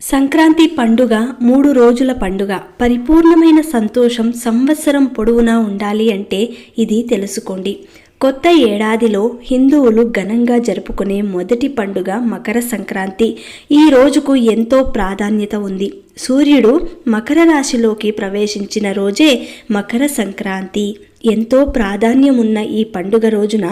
సంక్రాంతి పండుగ మూడు రోజుల పండుగ. పరిపూర్ణమైన సంతోషం సంవత్సరం పొడవునా ఉండాలి అంటే ఇది తెలుసుకోండి. కొత్త ఏడాదిలో హిందువులు ఘనంగా జరుపుకునే మొదటి పండుగ మకర సంక్రాంతి. ఈ రోజుకు ఎంతో ప్రాధాన్యత ఉంది. సూర్యుడు మకర రాశిలోకి ప్రవేశించిన రోజే మకర సంక్రాంతి. ఎంతో ప్రాధాన్యం ఉన్న ఈ పండుగ రోజున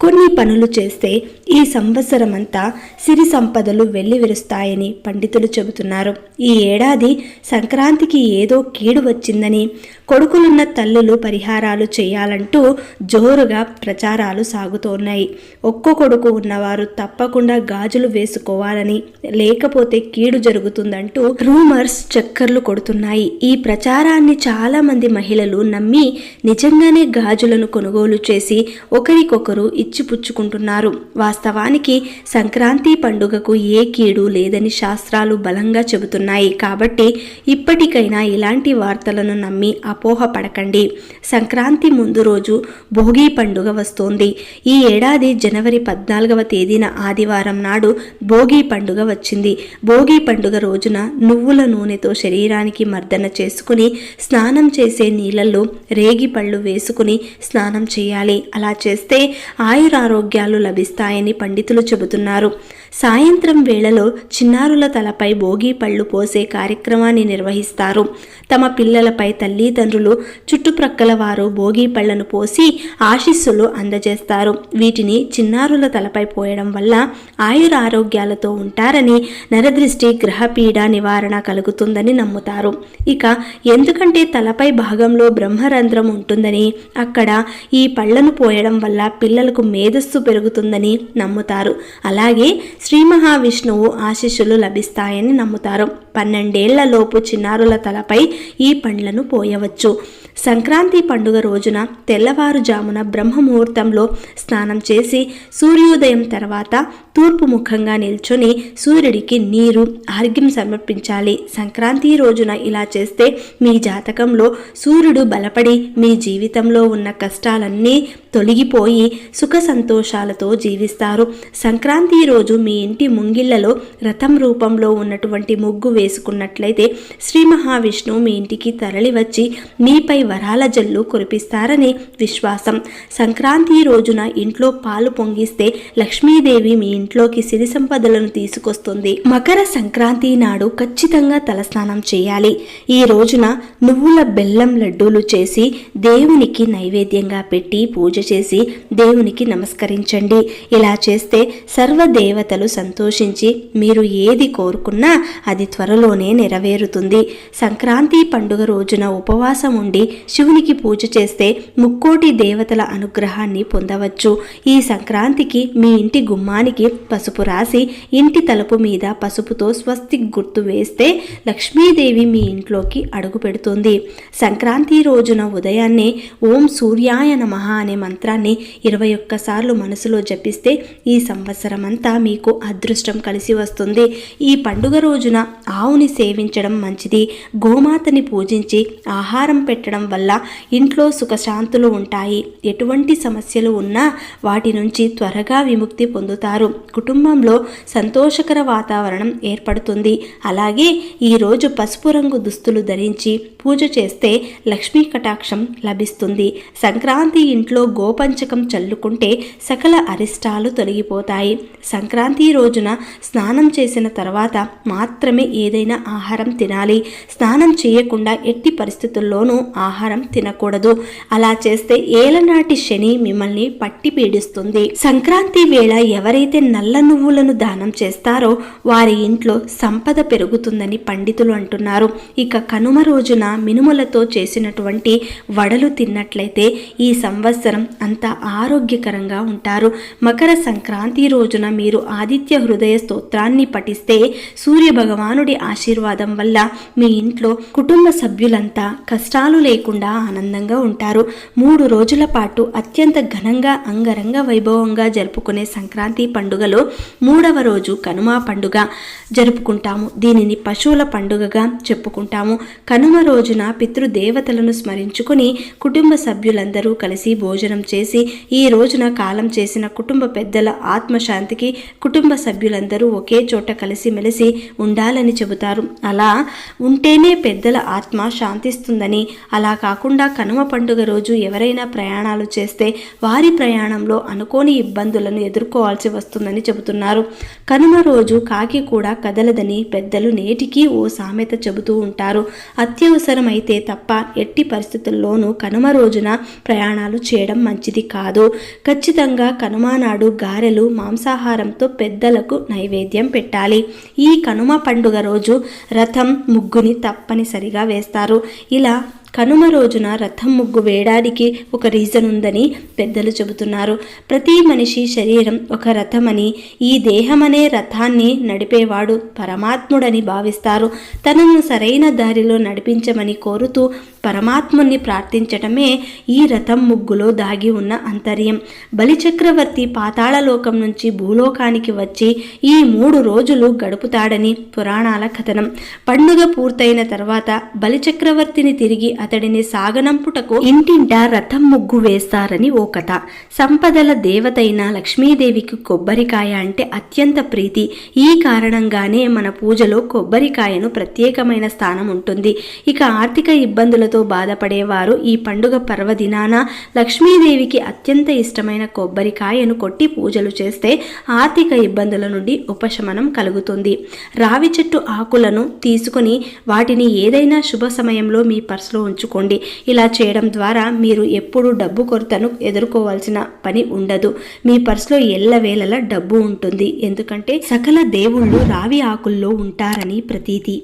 కొన్ని పనులు చేస్తే ఈ సంవత్సరమంతా సిరి సంపదలు వెల్లివిరుస్తాయని పండితులు చెబుతున్నారు. ఈ ఏడాది సంక్రాంతికి ఏదో కీడు వచ్చిందని కొడుకులున్న తల్లులు పరిహారాలు చేయాలంటూ జోరుగా ప్రచారాలు సాగుతోన్నాయి. ఒక్కో కొడుకు ఉన్నవారు తప్పకుండా గాజులు వేసుకోవాలని లేకపోతే కీడు జరుగుతుందంటూ రూమర్ రూమర్స్ చక్కర్లు కొడుతున్నాయి. ఈ ప్రచారాన్ని చాలామంది మహిళలు నమ్మి నిజంగానే గాజులను కొనుగోలు చేసి ఒకరికొకరు ఇచ్చిపుచ్చుకుంటున్నారు. వాస్తవానికి సంక్రాంతి పండుగకు ఏ కీడు లేదని శాస్త్రాలు బలంగా చెబుతున్నాయి. కాబట్టి ఇప్పటికైనా ఇలాంటి వార్తలను నమ్మి అపోహ పడకండి. సంక్రాంతి ముందు రోజు భోగి పండుగ వస్తోంది. ఈ ఏడాది జనవరి పద్నాలుగవ తేదీన ఆదివారం నాడు భోగి పండుగ వచ్చింది. భోగి పండుగ రోజున నువ్వులను నూనెతో శరీరానికి మర్దన చేసుకుని స్నానం చేసే నీళ్ళల్లో రేగి పళ్ళు వేసుకుని స్నానం చేయాలి. అలా చేస్తే ఆయురారోగ్యాలు లభిస్తాయని పండితులు చెబుతున్నారు. సాయంత్రం వేళలో చిన్నారుల తలపై భోగి పళ్ళు పోసే కార్యక్రమాన్ని నిర్వహిస్తారు. తమ పిల్లలపై తల్లిదండ్రులు చుట్టుప్రక్కల వారు భోగి పళ్ళను పోసి ఆశీస్సులు అందజేస్తారు. వీటిని చిన్నారుల తలపై పోయడం వల్ల ఆయురారోగ్యాలతో ఉంటారని నరదృష్టి గ్రహపీడ నివారణ కలుగుతుందని నమ్ముతారు. ఇక ఎందుకంటే తలపై భాగంలో బ్రహ్మరంధ్రం ఉంటుందని అక్కడ ఈ పళ్ళను పోయడం వల్ల పిల్లలకు మేధస్సు పెరుగుతుందని నమ్ముతారు. అలాగే శ్రీ మహావిష్ణువు ఆశీస్సులు లభిస్తాయని నమ్ముతారు. పన్నెండేళ్ళలోపు చిన్నారుల తలపై ఈ పండ్లను పోయవచ్చు. సంక్రాంతి పండుగ రోజున తెల్లవారుజామున బ్రహ్మముహూర్తంలో స్నానం చేసి సూర్యోదయం తర్వాత తూర్పు ముఖంగా నిల్చొని సూర్యుడికి నీరు ఆర్ఘ్యం సమర్పించాలి. సంక్రాంతి రోజున ఇలా చేస్తే మీ జాతకంలో సూర్యుడు బలపడి మీ జీవితంలో ఉన్న కష్టాలన్నీ తొలగిపోయి సుఖ సంతోషాలతో జీవిస్తారు. సంక్రాంతి రోజు మీ ఇంటి ముంగిళ్ళలో రథం రూపంలో ఉన్నటువంటి ముగ్గు వేసుకున్నట్లయితే శ్రీ మహావిష్ణువు మీ ఇంటికి తరలివచ్చి మీపై వరాల జల్లు కురిపిస్తారని విశ్వాసం. సంక్రాంతి రోజున ఇంట్లో పాలు పొంగిస్తే లక్ష్మీదేవి మీ ఇంట్లోకి సిరి సంపదలను తీసుకొస్తుంది. మకర సంక్రాంతి నాడు ఖచ్చితంగా తలస్నానం చేయాలి. ఈ రోజున నువ్వుల బెల్లం లడ్డూలు చేసి దేవునికి నైవేద్యంగా పెట్టి పూజ చేసి దేవునికి నమస్కరించండి. ఇలా చేస్తే సర్వ దేవతలు సంతోషించి మీరు ఏది కోరుకున్నా అది త్వరలోనే నెరవేరుతుంది. సంక్రాంతి పండుగ రోజున ఉపవాసం ఉండి శివునికి పూజ చేస్తే ముక్కోటి దేవతల అనుగ్రహాన్ని పొందవచ్చు. ఈ సంక్రాంతికి మీ ఇంటి గుమ్మానికి పసుపు రాసి ఇంటి తలుపు మీద పసుపుతో స్వస్తి గుర్తు వేస్తే లక్ష్మీదేవి మీ ఇంట్లోకి అడుగు పెడుతుంది. సంక్రాంతి రోజున ఉదయాన్నే ఓం సూర్యాయ నమ అనే మంత్రాన్ని ఇరవై ఒక్కసార్లు మనసులో జపిస్తే ఈ సంవత్సరం అంతా మీకు అదృష్టం కలిసి వస్తుంది. ఈ పండుగ రోజున ఆవుని సేవించడం మంచిది. గోమాతని పూజించి ఆహారం పెట్టడం వల్ల ఇంట్లో సుఖశాంతులు ఉంటాయి. ఎటువంటి సమస్యలు ఉన్నా వాటి నుంచి త్వరగా విముక్తి పొందుతారు. కుటుంబంలో సంతోషకర వాతావరణం ఏర్పడుతుంది. అలాగే ఈరోజు పసుపు రంగు దుస్తులు ధరించి పూజ చేస్తే లక్ష్మీ కటాక్షం లభిస్తుంది. సంక్రాంతి ఇంట్లో గో గోపంచకం చల్లుకుంటే సకల అరిష్టాలు తొలగిపోతాయి. సంక్రాంతి రోజున స్నానం చేసిన తర్వాత మాత్రమే ఏదైనా ఆహారం తినాలి. స్నానం చేయకుండా ఎట్టి పరిస్థితుల్లోనూ ఆహారం తినకూడదు. అలా చేస్తే ఏలనాటి శని మిమ్మల్ని పట్టి పీడిస్తుంది. సంక్రాంతి వేళ ఎవరైతే నల్ల నువ్వులను దానం చేస్తారో వారి ఇంట్లో సంపద పెరుగుతుందని పండితులు అంటున్నారు. ఇక కనుమ రోజున మినుములతో చేసినటువంటి వడలు తిన్నట్లయితే ఈ సంవత్సరం అంత ఆరోగ్యకరంగా ఉంటారు. మకర సంక్రాంతి రోజున మీరు ఆదిత్య హృదయ స్తోత్రాన్ని పఠిస్తే సూర్య భగవానుడి ఆశీర్వాదం వల్ల మీ ఇంట్లో కుటుంబ సభ్యులంతా కష్టాలు లేకుండా ఆనందంగా ఉంటారు. మూడు రోజుల పాటు అత్యంత ఘనంగా అంగరంగ వైభవంగా జరుపుకునే సంక్రాంతి పండుగలో మూడవ రోజు కనుమ పండుగ జరుపుకుంటాము. దీనిని పశువుల పండుగగా చెప్పుకుంటాము. కనుమ రోజున పితృదేవతలను స్మరించుకుని కుటుంబ సభ్యులందరూ కలిసి భోజనం భోజనం చేసి ఈ రోజున కాలం చేసిన కుటుంబ పెద్దల ఆత్మశాంతికి కుటుంబ సభ్యులందరూ ఒకే చోట కలిసిమెలిసి ఉండాలని చెబుతారు. అలా ఉంటేనే పెద్దల ఆత్మ శాంతిస్తుందని. అలా కాకుండా కనుమ పండుగ రోజు ఎవరైనా ప్రయాణాలు చేస్తే వారి ప్రయాణంలో అనుకోని ఇబ్బందులను ఎదుర్కోవాల్సి వస్తుందని చెబుతున్నారు. కనుమ రోజు కాకి కూడా కదలదని పెద్దలు నేటికీ ఓ సామెత చెబుతూ ఉంటారు. అత్యవసరమైతే తప్ప ఎట్టి పరిస్థితుల్లోనూ కనుమ రోజున ప్రయాణాలు చేయడం మంచిది కాదు. ఖచ్చితంగా కనుమనాడు గారెలు మాంసాహారంతో పెద్దలకు నైవేద్యం పెట్టాలి. ఈ కనుమ పండుగ రోజు రథం ముగ్గుని తప్పనిసరిగా వేస్తారు. ఇలా కనుమ రోజున రథం ముగ్గు వేయడానికి ఒక రీజన్ ఉందని పెద్దలు చెబుతున్నారు. ప్రతి మనిషి శరీరం ఒక రథమని ఈ దేహమనే రథాన్ని నడిపేవాడు పరమాత్ముడని భావిస్తారు. తనను సరైన దారిలో నడిపించమని కోరుతూ పరమాత్ముని ప్రార్థించటమే ఈ రథం ముగ్గులో దాగి ఉన్న అంతర్యం. బలిచక్రవర్తి పాతాళలోకం నుంచి భూలోకానికి వచ్చి ఈ మూడు రోజులు గడుపుతాడని పురాణాల కథనం. పండుగ పూర్తయిన తర్వాత బలిచక్రవర్తిని తిరిగి అతడిని సాగనంపుటకు ఇంటింటా రథం ముగ్గు వేస్తారని ఓ కథ. సంపదల దేవతైన లక్ష్మీదేవికి కొబ్బరికాయ అంటే అత్యంత ప్రీతి. ఈ కారణంగానే మన పూజలో కొబ్బరికాయను ప్రత్యేకమైన స్థానం ఉంటుంది. ఇక ఆర్థిక ఇబ్బందులతో బాధపడేవారు. ఈ పండుగ పర్వదినాన లక్ష్మీదేవికి అత్యంత ఇష్టమైన కొబ్బరికాయను కొట్టి పూజలు చేస్తే ఆర్థిక ఇబ్బందుల నుండి ఉపశమనం కలుగుతుంది. రావి చెట్టు ఆకులను తీసుకొని వాటిని ఏదైనా శుభ సమయంలో మీ పర్సులో ఉంచుకోండి. ఇలా చేయడం ద్వారా మీరు ఎప్పుడూ డబ్బు కొరతను ఎదుర్కోవాల్సిన పని ఉండదు. మీ పర్సులో ఎల్లవేళలా డబ్బు ఉంటుంది. ఎందుకంటే సకల దేవుళ్ళు రావి ఆకుల్లో ఉంటారని ప్రతీతి.